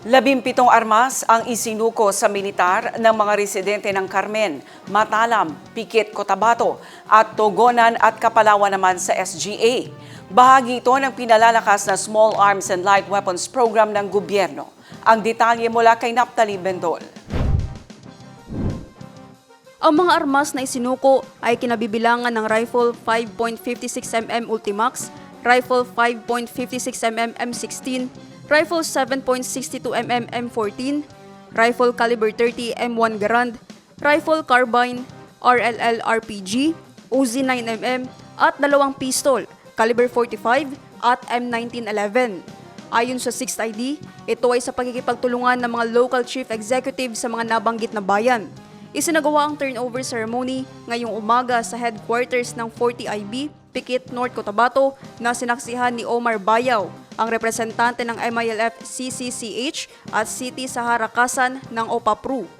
Labimpitong armas ang isinuko sa militar ng mga residente ng Carmen, Matalam, Pikit, Cotabato at Togonan at Kapalawan naman sa SGA. Bahagi ito ng pinalalakas na Small Arms and Light Weapons Program ng gobyerno. Ang detalye mula kay Naptali Bendol. Ang mga armas na isinuko ay kinabibilangan ng rifle 5.56mm Ultimax, rifle 5.56mm M16, rifle 7.62mm M14, rifle caliber 30 M1 Garand, rifle carbine, RLL RPG, Uzi 9mm at dalawang pistol caliber 45 at M1911. Ayon sa 6th ID, ito ay sa pagkikipagtulungan ng mga local chief executive sa mga nabanggit na bayan. Isinagawa ang turnover ceremony ngayong umaga sa headquarters ng 40IB, Pikit, North Cotabato na sinaksihan ni Omar Bayaw, ang representante ng MILF CCCH at City Sahara Kasan ng OPAPRU.